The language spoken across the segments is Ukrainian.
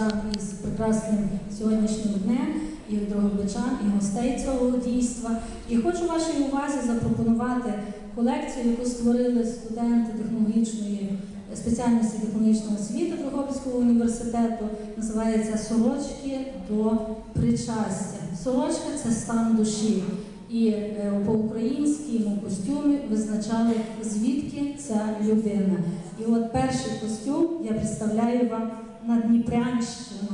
Дрогобичан із прекрасним сьогоднішнім днем, і Дрогобичан, і гостей цього дійства. І хочу вашій увазі запропонувати колекцію, яку створили студенти технологічної спеціальності технологічного освіти Дрогобицького університету. Називається Сорочки до причастя. Сорочка це стан душі. І е, по українському костюмі визначали, звідки ця людина. І от перший костюм я представляю вам на Дніпрянщину.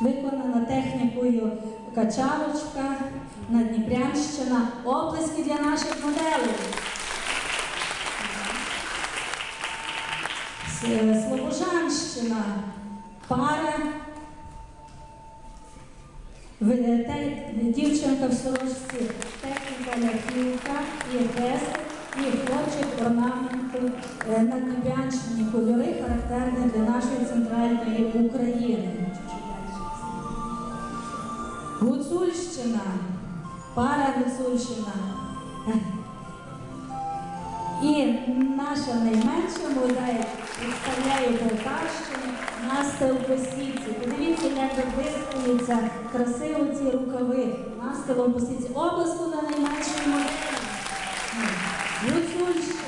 Виконана технікою качалочка на Дніпрянщина. Оплески для наших моделей. С- Слобожанщина. Пара. Дівчинка в сорочці, техніка ляхівка і песик, і хлопчик орнаменту е, на Дніпрянщині кольори характерні для нашої центральної України. Гуцульщина, пара Гуцульщина. І наша найменша модель представляє Полтавщину Настя у посідці. Подивіться, як виставляються красиво ці рукави. Настя у посідці. Обласку на найменшій моделі. Гуцульщина.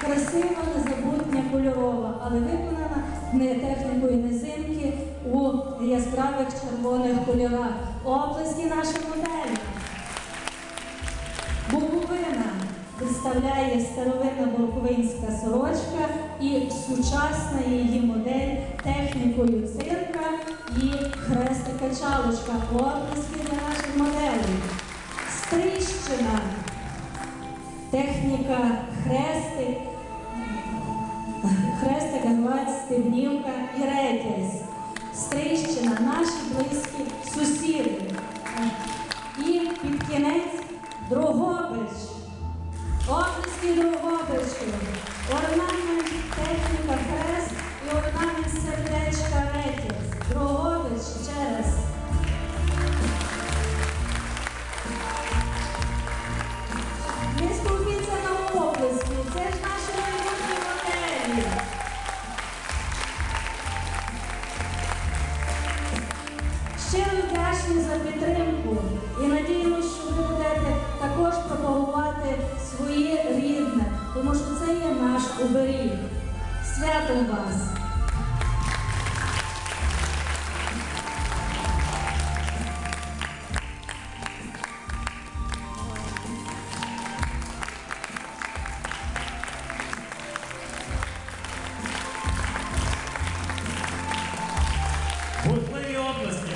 Красива, незабутня, кольорова, але виконана не технікою низинки у яскравих червоних кольорах. Оплески нашої моделі. Представляє старовинна бурковинська сорочка і сучасна її модель технікою цирка і хреста-качалочка. Оплески для наших моделей. Стрищина. Техніка хрестик, хрестик, гладь, стебнівка і ретязь. Стрищина, наші близькі сусіди. І під кінець Дрогобич. Negro Orchestra, Guatemala. Святом вас! Бурхливі області.